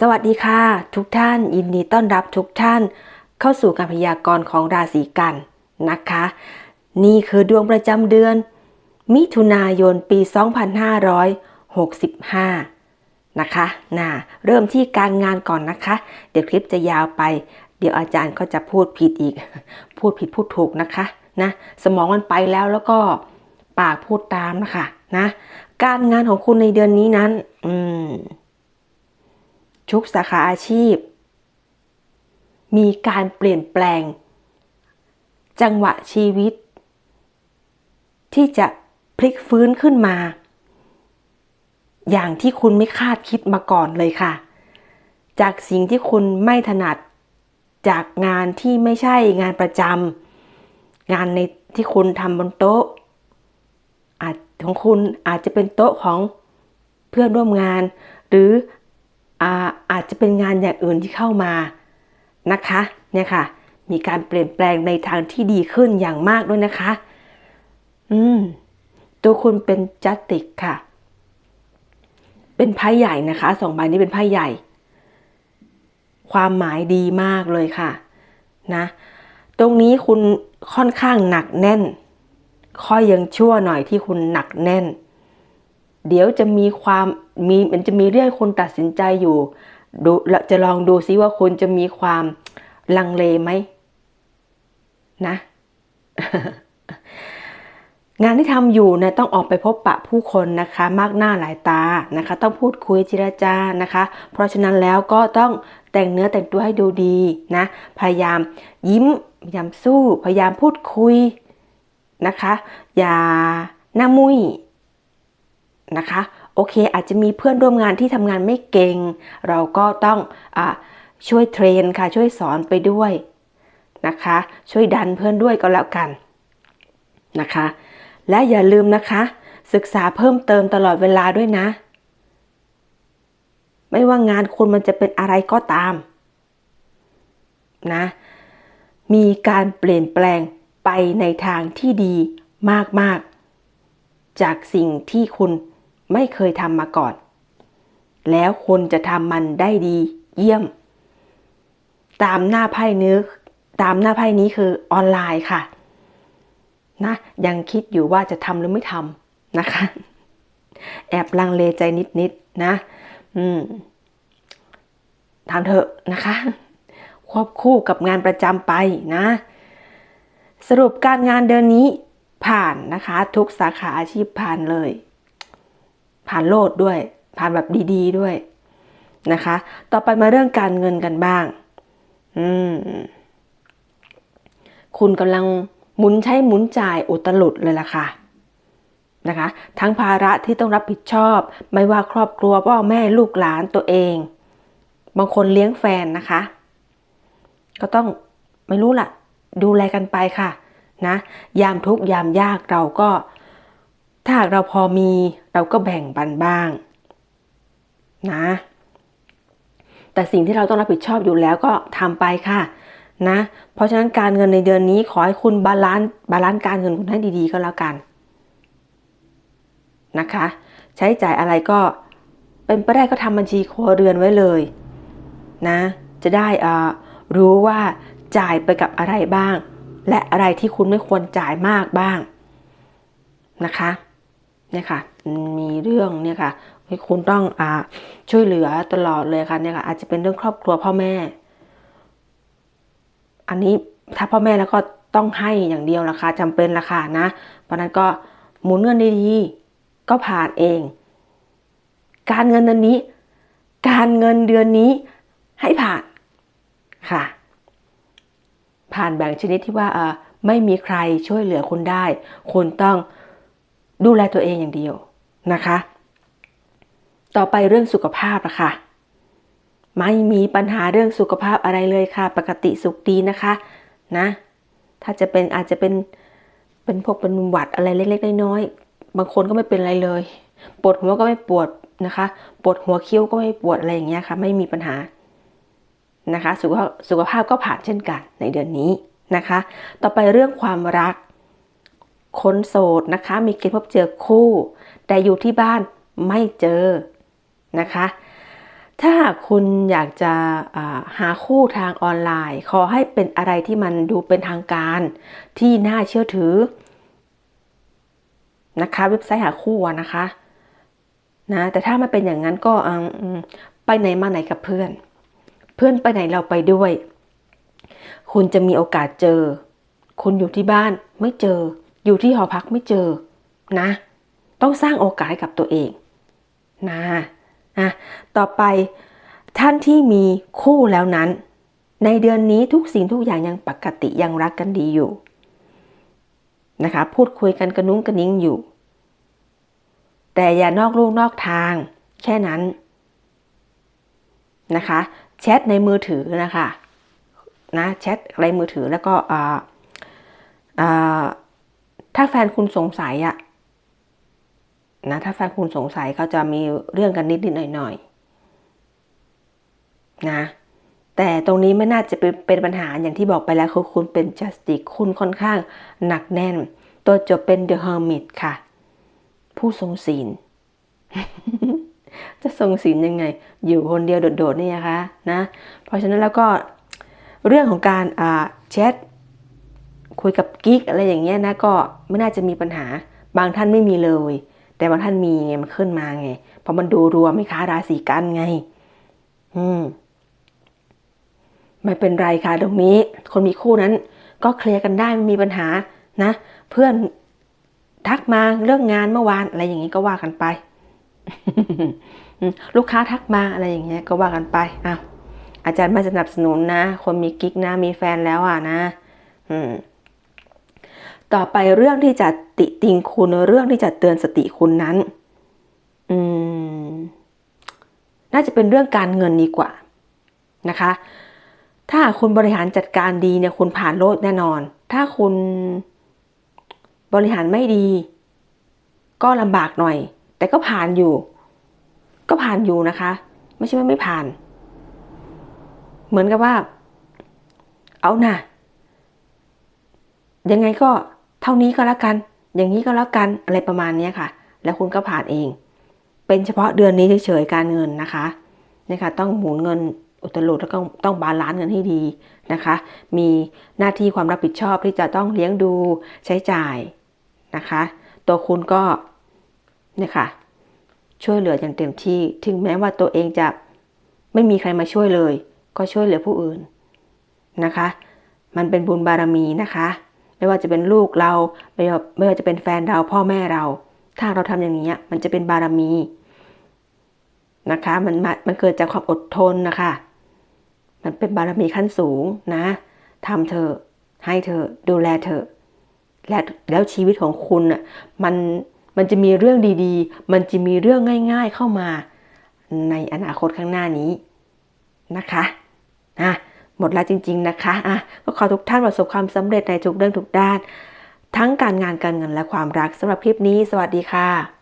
สวัสดีค่ะ ทุกท่านยินดีต้อนรับทุกท่าน เข้าสู่การพยากรณ์ของราศีกันนะคะ นี่คือดวงประจำเดือน มิถุนายนปี 2565 นะคะนะเริ่มที่การงานก่อนนะคะ เดี๋ยวคลิปจะยาวไป เดี๋ยวอาจารย์ก็จะพูดผิดอีก พูดผิดพูดถูกนะคะนะสมองมันไปแล้วแล้วก็ปากพูดตามนะคะนะการงานของคุณในเดือนนี้นั้น อืม ทุกสาขาอาชีพ มีการเปลี่ยนแปลง จังหวะชีวิต ที่จะพลิกฟื้นขึ้นมา อย่างที่คุณไม่คาดคิดมาก่อนเลยค่ะ จากสิ่งที่คุณไม่ถนัด จากงานที่ไม่ใช่งานประจำงานในที่คุณทำบนโต๊ะอาจของคุณอาจจะเป็นโต๊ะของเพื่อนร่วมงาน หรือ อาอาจจะเป็นงานอย่างอื่นที่เข้ามานะคะเนี่ยค่ะ มีการเปลี่ยนแปลงในทางที่ดีขึ้นอย่างมากด้วยนะคะ อืม ตัวคุณเป็นจัตติกค่ะ เป็นไพ่ใหญ่นะคะสองใบนี้เป็นไพ่ใหญ่ ความหมายดีมากเลยค่ะ นะ ตรงนี้คุณค่อนข้างหนักแน่นค่อยังชั่วหน่อยที่คุณหนักแน่น เดี๋ยวจะมีความมีมันจะมีเรื่องคุณตัดสินใจอยู่ดูจะลองดูซิว่าคุณจะมีความลังเลไหมนะ งานที่ทำอยู่นะต้องออกไปพบปะผู้คนนะคะ มากหน้าหลายตานะคะ ต้องพูดคุยจิรจานะคะ เพราะฉะนั้นแล้วก็ต้องแต่งเนื้อแต่งตัวให้ดูดีนะ พยายามยิ้มพยายามสู้ พยายามพูดคุยนะคะ อย่าหน้ามุ้ย นะคะ โอเคอาจจะมีเพื่อนร่วมงานที่ทำงานไม่เก่ง เราก็ต้องอช่วยเทรนค่ะ ช่วยสอนไปด้วยนะคะ ช่วยดันเพื่อนด้วยก็แล้วกันนะคะ และอย่าลืมนะคะ ศึกษาเพิ่มเติมตลอดเวลาด้วยนะ ไม่ว่างานคุณมันจะเป็นอะไรก็ตามนะมีการเปลี่ยนแปลงไปในทางที่ดีมาก ๆ จากสิ่งที่คุณ ไม่เคยทำมาก่อน แล้วคุณจะทำมันได้ดี เยี่ยม ตามหน้าไพ่เนื้อตามหน้าไพ่นี้คือออนไลน์ค่ะ นะยังคิดอยู่ว่าจะทำหรือไม่ทำนะคะ แอบลังเลใจนิดๆนนะ อืมทำเถอะนะคะ ควบคู่กับงานประจำไปนะ สรุปการงานเดือนนี้ผ่านนะคะ ทุกสาขาอาชีพผ่านเลย ผ่านโลดด้วย ผ่านแบบดี ๆ ด้วยนะคะ ต่อไปมาเรื่องการเงินกันบ้าง อืม คุณกำลังหมุนใช้หมุนจ่ายอุตลุดเลยล่ะค่ะนะคะ ทั้งภาระที่ต้องรับผิดชอบ ไม่ว่าครอบครัวพ่อแม่ลูกหลานตัวเอง บางคนเลี้ยงแฟนนะคะ ก็ต้องไม่รู้ล่ะ ดูแลกันไปค่ะนะ ยามทุกยามยากเราก็ ถ้าหากเราพอมีเราก็แบ่งปันบ้างนะ แต่สิ่งที่เราต้องรับผิดชอบอยู่แล้วก็ทำไปค่ะนะ เพราะฉะนั้นการเงินในเดือนนี้ขอให้คุณบาลานซ์บาลานซ์การเงินคุณให้ดีๆก็แล้วกันนะคะ ใช้จ่ายอะไรก็เป็นไปได้ก็ทำบัญชีครัวเรือนไว้เลยนะ จะได้รู้ว่าจ่ายไปกับอะไรบ้าง และอะไรที่คุณไม่ควรจ่ายมากบ้างนะคะ เนี่ยค่ะมีเรื่องเนี่ยค่ะคุณต้องอช่วยเหลือตลอดเลยค่ะเนี่ยค่ะอาจจะเป็นเรื่องครอบครัวพ่อแม่ อันนี้ถ้าพ่อแม่แล้วก็ต้องให้อย่างเดียวราคาจำเป็นราคานะ เพราะนั้นก็หมุนเงินดีๆก็ผ่านเอง การเงินเดือนนี้ การเงินเดือนนี้ให้ผ่านค่ะ ผ่านแบ่งชนิดที่ว่าไม่มีใครช่วยเหลือคุณได้ คุณต้อง ดูแลตัวเองอย่างเดียวนะคะ ต่อไปเรื่องสุขภาพอะค่ะไม่มีปัญหาเรื่องสุขภาพอะไรเลยค่ะ ปกติสุขดีนะคะนะ ถ้าจะเป็นอาจจะเป็นเป็นพวกเป็นหวัดอะไรเล็กๆน้อยๆบางคนก็ไม่เป็นอะไรเลยปวดหัวก็ไม่ปวดนะคะปวดหัวคิ้วก็ไม่ปวดอะไรอย่างเงี้ยค่ะ ไม่มีปัญหานะคะสุขภาพสุขภาพก็ผ่านเช่นกันในเดือนนี้นะคะ ต่อไปเรื่องความรัก คนโสดนะคะ มีเกณฑ์พบเจอคู่ แต่อยู่ที่บ้านไม่เจอนะคะ ถ้าหากคุณอยากจะหาคู่ทางออนไลน์ ขอให้เป็นอะไรที่มันดูเป็นทางการที่น่าเชื่อถือนะคะ เว็บไซต์หาคู่นะคะนะแต่ถ้าไม่เป็นอย่างนั้นก็ไปไหนมาไหนกับเพื่อน เพื่อนไปไหนเราไปด้วย คุณจะมีโอกาสเจอ คุณอยู่ที่บ้านไม่เจอ อยู่ที่หอพักไม่เจอนะ ต้องสร้างโอกาสให้กับตัวเองนะนะต่อไปท่านที่มีคู่แล้วนั้น ในเดือนนี้ทุกสิ่งทุกอย่างยังปกติยังรักกันดีอยู่นะคะพูดคุยกันกระนุ้งกระนิ้งอยู่ แต่อย่านอกลูกนอกทางแค่นั้นนะคะแชทในมือถือนะคะนะแชทในมือถือแล้วก็อ่าอ่า ถ้าแฟนคุณสงสัยอะนะถ้าแฟนคุณสงสัยเขาจะมีเรื่องกันนิดนิดหน่อยหน่อยๆนะแต่ตรงนี้ไม่น่าจะเป็นเป็นปัญหาอย่างที่บอกไปแล้วคือคุณเป็นจัสติกคุณค่อนข้างหนักแน่น ตัวจบเป็นเดอะเฮอร์มิตค่ะ ผู้ทรงศีล จะทรงศีลยังไง อยู่คนเดียวโดดๆนี่นะคะนะ เพราะฉะนั้นแล้วก็เรื่องของการแชท คุยกับกิ๊กอะไรอย่างเงี้ยนะก็ไม่น่าจะมีปัญหาบางท่านไม่มีเลย แต่บางท่านมีไงมันขึ้นมาไงเพราะมันดูรวมไม่ค้าราศีกันไง อืมไม่เป็นไรค่ะตรงนี้ คนมีคู่นั้น ก็เคลียร์กันได้ไม่มีปัญหานะ เพื่อนทักมาเรื่องงานเมื่อวานอะไรอย่างนี้ก็ว่ากันไป ลูกค้าทักมาอะไรอย่างเงี้ย ก็ว่ากันไปอ้าวอาจารย์ม่สนับสนุนนะ คนมีกิ๊กนะมีแฟนแล้วอะนะ อืม ต่อไปเรื่องที่จะติติงคุณเรื่องที่จะเตือนสติคุณนั้น อืม น่าจะเป็นเรื่องการเงินดีกว่านะคะ ถ้าคุณบริหารจัดการดีเนี่ยคุณผ่านโลดแน่นอน ถ้าคุณบริหารไม่ดี ก็ลำบากหน่อย แต่ก็ผ่านอยู่ ก็ผ่านอยู่นะคะ ไม่ใช่ว่าไม่ผ่าน เหมือนกับว่า เอาน่ะยังไงก็ เท่านี้ก็แล้วกัน อย่างนี้ก็แล้วกันอะไรประมาณนี้ค่ะ แล้วคุณก็ผ่านเอง เป็นเฉพาะเดือนนี้เฉยๆการเงินนะคะนี่ค่ะต้องหมุนเงินอุตลุดแล้วก็ต้องบาลานซ์เงินให้ดีนะคะ มีหน้าที่ความรับผิดชอบที่จะต้องเลี้ยงดูใช้จ่ายนะคะ ตัวคุณก็เนี่ยค่ะ ช่วยเหลืออย่างเต็มที่ ถึงแม้ว่าตัวเองจะไม่มีใครมาช่วยเลย ก็ช่วยเหลือผู้อื่นนะคะ มันเป็นบุญบารมีนะคะ ไม่ว่าจะเป็นลูกเรา ไม่ว่าไม่ว่าจะเป็นแฟนเราพ่อแม่เรา ถ้าเราทำอย่างนี้มันจะเป็นบารมีนะคะ มันมันเกิดจากความอดทนนะคะ มันเป็นบารมีขั้นสูงนะทำเธอให้เธอดูแลเธอและแล้วชีวิตของคุณอะมันมันจะมีเรื่องดีๆ มันจะมีเรื่องง่าย ๆเข้ามาในอนาคตข้างหน้านี้นะคะอะ หมดแล้วจริง ๆ นะคะอะก็ขอทุกท่านประสบความสำเร็จในทุกเรื่องทุกด้าน ทั้งการงานการเงินและความรักสำหรับคลิปนี้ สวัสดีค่ะ